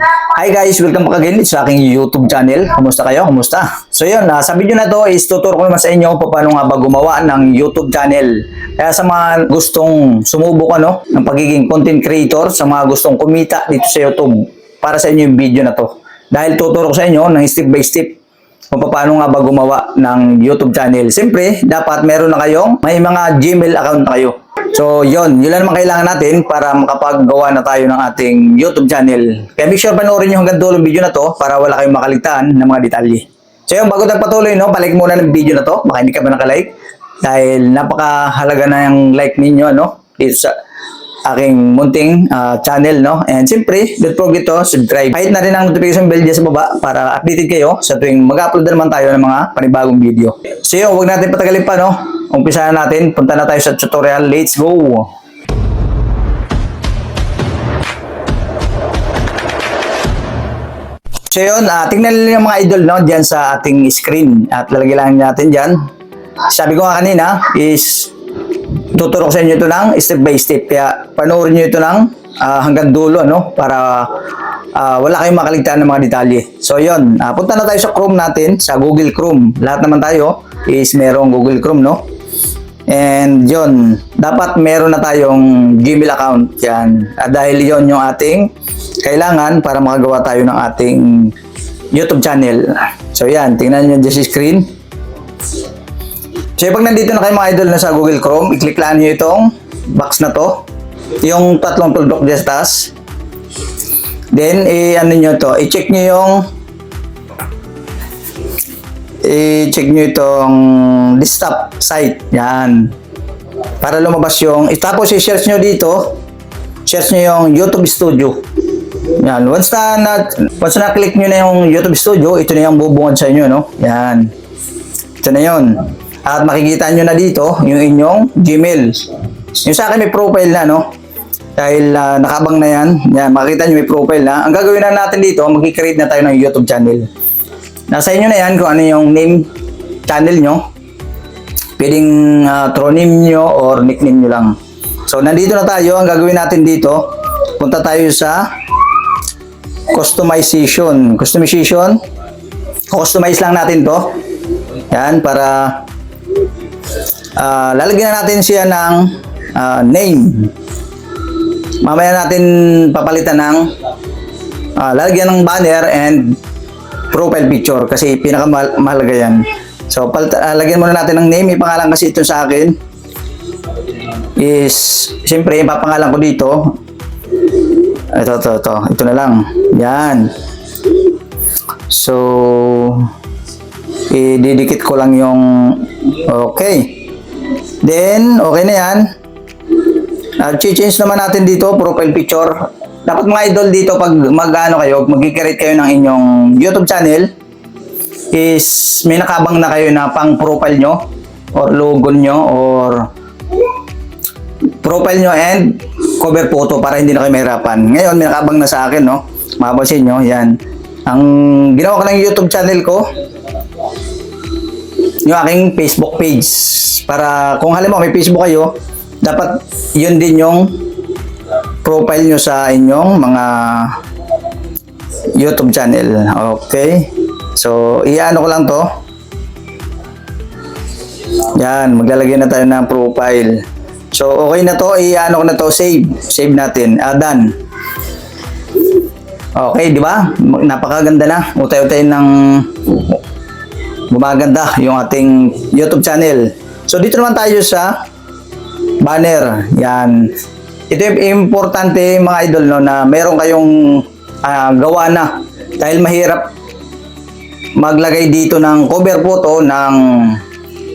Hi guys, welcome back again sa aking YouTube channel. Kumusta kayo? Kumusta? So yun, ah, sa video na to is tuturo ko naman sa inyo paano nga ba gumawa ng YouTube channel. Kaya sa mga gustong sumubok ano, ng pagiging content creator, sa mga gustong kumita dito sa YouTube, para sa inyo yung video na to. Dahil tuturo ko sa inyo ng step by step kung paano nga ba gumawa ng YouTube channel. Siyempre, dapat meron na kayong may mga Gmail account na kayo. So, yon yun lang naman kailangan natin para makapaggawa na tayo ng ating YouTube channel. Kaya make sure panoorin nyo hanggang dulo yung video na to para wala kayong makaligtaan ng mga detalye. So, yun, bago tayo patuloy, no, palike muna ng video na to. Baka hindi ka ba nakalike? Dahil napakahalaga na yung like ninyo, ano, dito sa aking munting ah, channel, no? And siyempre, don't forget to subscribe. Kahit na rin ang notification bell dyan sa baba para updated kayo sa tuwing mag-upload na naman tayo ng mga panibagong video. So yun, huwag natin patagalin pa, no? Umpisa na natin. Punta na tayo sa tutorial. Let's go! So yun, ah, tingnan nyo yung mga idol no, dyan sa ating screen. At lalagay lang natin dyan. Sabi ko nga kanina is tuturo ko sa inyo ito ng step by step. Kaya panoorin nyo ito ng ah, hanggang dulo no, para ah, wala kayong makaligtaan ng mga detalye. So yun, ah, punta na tayo sa Chrome natin, sa Google Chrome. Lahat naman tayo is merong Google Chrome no. And yun, dapat meron na tayong Gmail account yan. Ah, dahil yon yung ating kailangan para makagawa tayo ng ating YouTube channel. So yan, tingnan nyo dyan sa screen. So pag nandito na kayo mga idol na sa Google Chrome, i-click lang nyo itong box na to. Yung tatlong tuldok dyan sa taas. Then, i-ano nyo to, i-check nyo yung i-check nyo itong desktop site. Yan. Para lumabas yung, tapos i-search nyo dito, search nyo yung YouTube Studio. Yan. Once na, na once na click nyo na yung YouTube Studio, ito na yung bubungad sa inyo, no? Yan. Ito na yun. At makikita nyo na dito yung inyong Gmail. Yung sa akin may profile na, no? Dahil ah, nakabang na yan. Yan, makikita nyo may profile na. Ang gagawin na natin dito, mag-create na tayo ng YouTube channel. Nasa inyo na yan kung ano yung name channel nyo. Pwedeng uh, throw name nyo or nickname nyo lang. So, nandito na tayo. Ang gagawin natin dito, punta tayo sa customization. Customization. Customize lang natin to. Yan, para ah, lalagyan na natin siya ng ah, name. Mamaya natin papalitan ng ah, lalagyan ng banner and profile picture kasi pinakamahalaga yan. So, palit, ah, lagyan muna natin ng name. May pangalan kasi ito sa akin. Is, siyempre, yung papangalan ko dito. Ito, ito, ito. Ito na lang. Yan. So, ididikit ko lang yung okay. Then, okay na yan. Uh, change naman natin dito, profile picture. Dapat mga idol dito, pag mag-ano kayo, mag-create kayo ng inyong YouTube channel, is may nakabang na kayo na pang profile nyo, or logo nyo, or profile nyo and cover photo para hindi na kayo mahirapan. Ngayon, may nakabang na sa akin, no? Mapapansin nyo, yan. Ang ginawa ko ng YouTube channel ko, yung aking Facebook page. Para kung halimbawa may Facebook kayo, dapat yun din yung profile nyo sa inyong mga YouTube channel. Okay? So, iano ko lang to. Yan, maglalagay na tayo ng profile. So, okay na to. Iano ko na to. Save. Save natin. Ah, done. Okay, di ba? Napakaganda na. Utay-utay ng gumaganda yung ating YouTube channel. So, dito naman tayo sa banner. Yan. Ito yung importante mga idol no, na meron kayong ah, gawa na. Dahil mahirap maglagay dito ng cover photo ng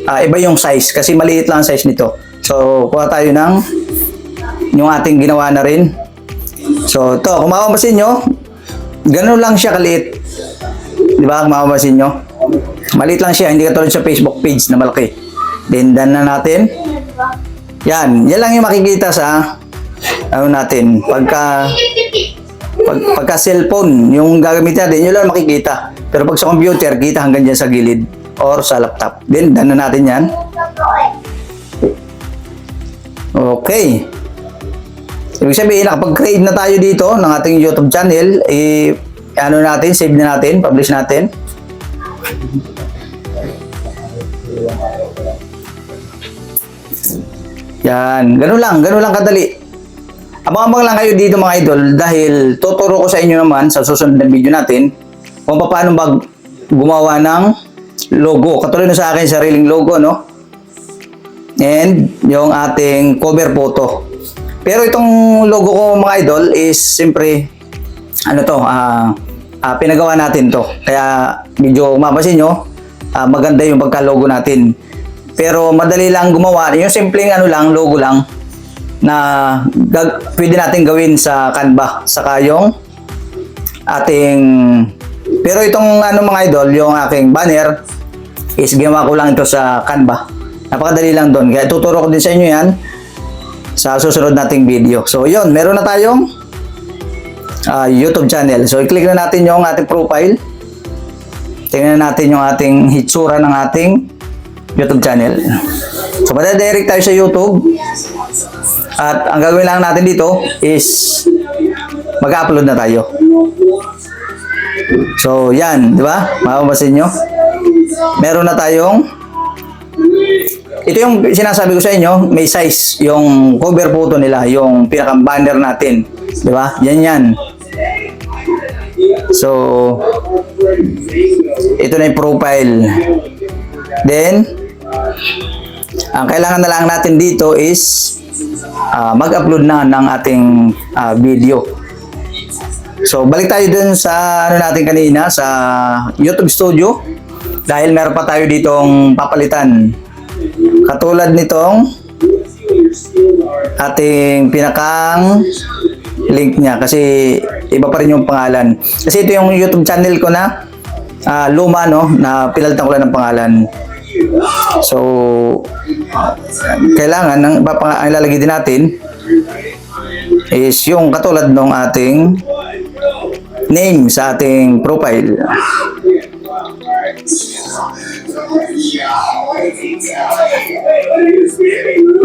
ah, iba yung size kasi maliit lang ang size nito. So, kuha tayo ng yung ating ginawa na rin. So, to, kung nyo, ganun lang siya kaliit. Di ba? Kung nyo. Maliit lang siya, hindi katulad sa Facebook page na malaki. Then, done na natin. Yan, yan lang yung makikita sa ano natin. Pagka pag, pagka cellphone, yung gagamit natin, yun lang makikita. Pero pag sa computer, kita hanggang dyan sa gilid or sa laptop. Then, done na natin yan. Okay. Ibig sabihin, nakapag-create na tayo dito ng ating YouTube channel, eh, ano natin, save na natin, publish natin. Yan, ganun lang, ganun lang kadali. Abang-abang lang kayo dito mga idol dahil tuturo ko sa inyo naman sa susunod na video natin kung paano mag gumawa ng logo. Katulad sa akin, sariling logo, no? And yung ating cover photo. Pero itong logo ko mga idol is siyempre ano to, ah ah, pinagawa natin to. Kaya medyo mapasin nyo, ah, maganda yung pagka-logo natin. Pero madali lang gumawa. Yung simpleng ano lang, logo lang na pwede natin gawin sa Canva. Saka yung ating pero itong ano mga idol, yung aking banner is ginawa ko lang ito sa Canva. Napakadali lang doon. Kaya tuturo ko din sa inyo yan sa susunod nating video. So yun, meron na tayong ah, YouTube channel. So i-click na natin yung ating profile. Tingnan natin yung ating hitsura ng ating YouTube channel. So madadirect tayo sa YouTube. At ang gagawin lang natin dito is mag-upload na tayo. So yan, di ba? Mapapasin nyo. Meron na tayong ito yung sinasabi ko sa inyo, may size yung cover photo nila, yung pinaka banner natin. Di ba? Yan yan. So, ito na yung profile. Then, ang kailangan na lang natin dito is ah, mag-upload na ng ating ah, video. So, balik tayo dun sa ano natin kanina sa YouTube Studio dahil meron pa tayo ditong papalitan. Katulad nitong ating pinakang link niya kasi iba pa rin yung pangalan. Kasi ito yung YouTube channel ko na ah, luma no na pinalitan ko lang ng pangalan. So kailangan ng papang ang ilalagay din natin is yung katulad ng ating name sa ating profile.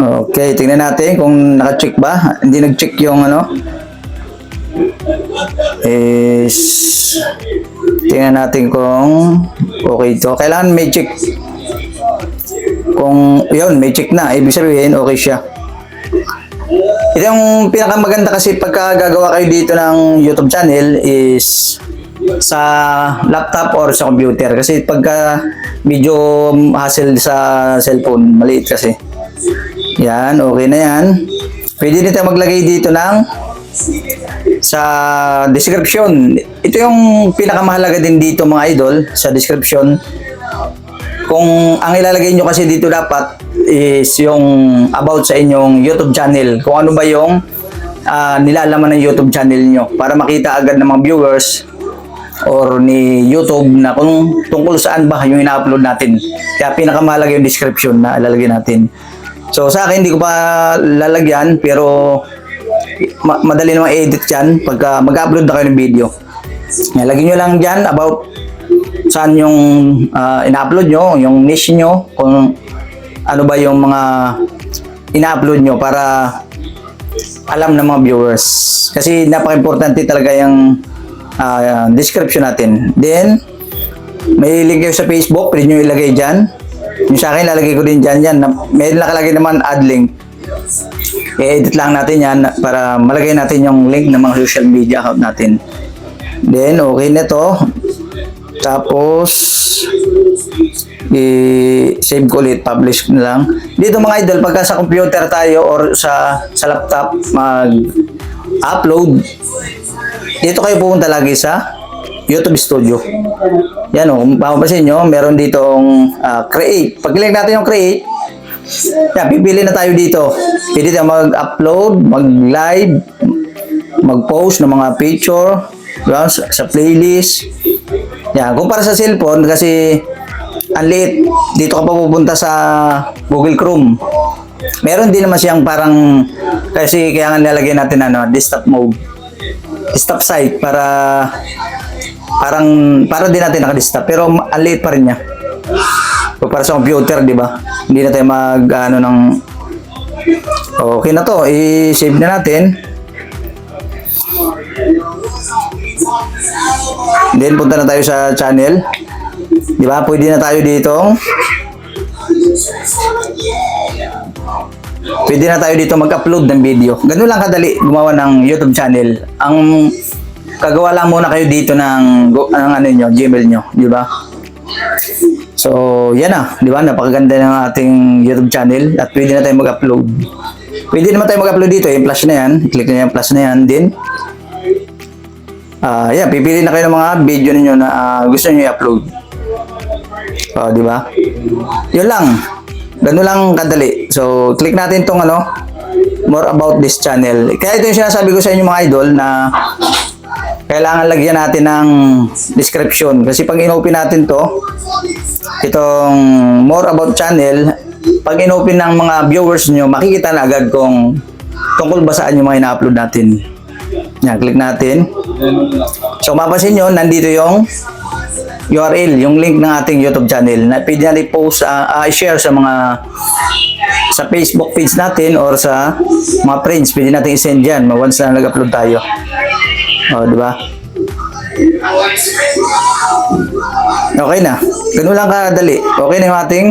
Okay, tingnan natin kung naka-check ba. Hindi nag-check yung ano. Is tingnan natin kung okay ito. Kailangan may check. Kung yun, may check na. Ibig sabihin, okay siya. Ito yung pinakamaganda kasi pagka gagawa kayo dito ng YouTube channel is sa laptop or sa computer. Kasi pagka medyo hassle sa cellphone maliit kasi. Yan okay na yan. Pwede tayo maglagay dito ng sa description. Ito yung pinakamahalaga din dito mga idol sa description kung ang ilalagay nyo kasi dito dapat is yung about sa inyong YouTube channel kung ano ba yung ah, nilalaman ng YouTube channel nyo para makita agad ng mga viewers or ni YouTube na kung tungkol saan ba yung ina-upload natin. Kaya pinakamahalaga yung description na ilalagay natin. So sa akin hindi ko pa lalagyan pero ma- madali namang edit yan pagka mag-upload na kayo ng video. Lagyan nyo lang dyan about saan yung ah, ina-upload nyo, yung niche nyo, kung ano ba yung mga ina-upload nyo para alam ng mga viewers. Kasi napaka-importante talaga yung ah, description natin. Then, may link kayo sa Facebook, pwede nyo ilagay dyan. Yung sa akin, lalagay ko din dyan yan. May nakalagay naman add link. I-edit lang natin yan para malagay natin yung link ng mga social media account natin. Then, okay na to. Tapos, i-save ko ulit, publish na lang. Dito mga idol, pagka sa computer tayo or sa, sa laptop, mag-upload, dito kayo pupunta lagi sa YouTube Studio. Yan o, mapapansin nyo, meron ditong ah, create. Pag click natin yung create, yan, pipili na tayo dito. Pwede tayo mag-upload, mag-live, mag-post ng mga picture, sa, sa playlist. Yan, kumpara sa cellphone kasi ang liit. Dito ka pa pupunta sa Google Chrome. Meron din naman siyang parang kasi kaya nga nilagay natin ano, desktop mode. Desktop site para parang para din natin naka-desktop pero ang liit pa rin niya. So, para sa computer, di ba? Hindi na tayo mag ano ng Okay na to, i-save na natin. Then punta na tayo sa channel. Di ba? Pwede na tayo dito. Pwede na tayo dito mag-upload ng video. Ganun lang kadali gumawa ng YouTube channel. Ang kagawa lang muna kayo dito ng, ng ano nyo, Gmail nyo. Di ba? So, yan na. Di ba? Napakaganda ng ating YouTube channel at pwede na tayo mag-upload. Pwede naman tayo mag-upload dito. Yung plus na yan. I-click na yung plus na yan. Then, ah yan. Pipili na kayo ng mga video ninyo na ah, gusto nyo i-upload. Oh, di ba? Yun lang. Ganun lang kadali. So, click natin tong ano, more about this channel. Kaya ito yung sinasabi ko sa inyo mga idol na kailangan lagyan natin ng description. Kasi pag inopen natin to, itong more about channel, pag inopen ng mga viewers nyo, makikita na agad kung tungkol ba saan yung mga ina-upload natin. Yan, click natin. So, mapapansin nyo, nandito yung URL, yung link ng ating YouTube channel na pwede natin post, ah, ah, i-share sa mga sa Facebook page natin or sa mga friends, pwede natin i-send yan once na nag-upload tayo. O, di ba? Okay na. Ganun lang kadali. Okay na yung ating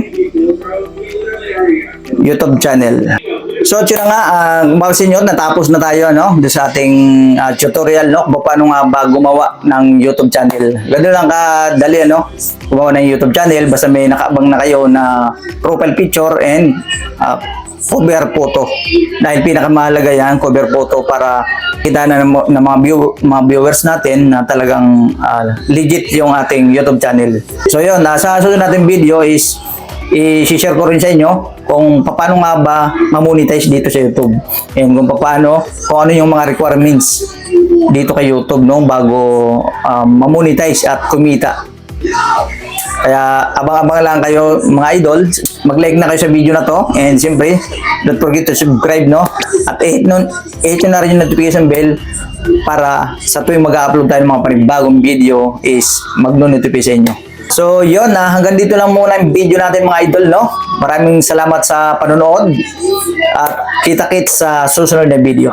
YouTube channel. So, na nga, uh, mapapansin nyo, natapos na tayo, no? Sa ating ah, tutorial, no? Kung paano nga ba gumawa ng YouTube channel. Ganun lang kadali, no? Gumawa ng YouTube channel, basta may nakaabang na kayo na profile picture and ah, cover photo. Dahil pinakamahalaga yan, cover photo para kita na ng, mga, view, mga viewers natin na talagang ah, legit yung ating YouTube channel. So yun, nasa susunod natin video is i-share ko rin sa inyo kung paano nga ba ma-monetize dito sa YouTube. And kung paano, kung ano yung mga requirements dito kay YouTube no bago um, ma-monetize at kumita. Kaya abang-abang lang kayo mga idol. Mag-like na kayo sa video na to. And siyempre, don't forget to subscribe, no? At i-hit, nun, nyo na rin yung notification bell para sa tuwing mag-upload tayo ng mga panibagong video is mag-notify sa inyo. So, yun na. Hanggang dito lang muna yung video natin mga idol, no? Maraming salamat sa panonood. At kita-kits sa susunod na video.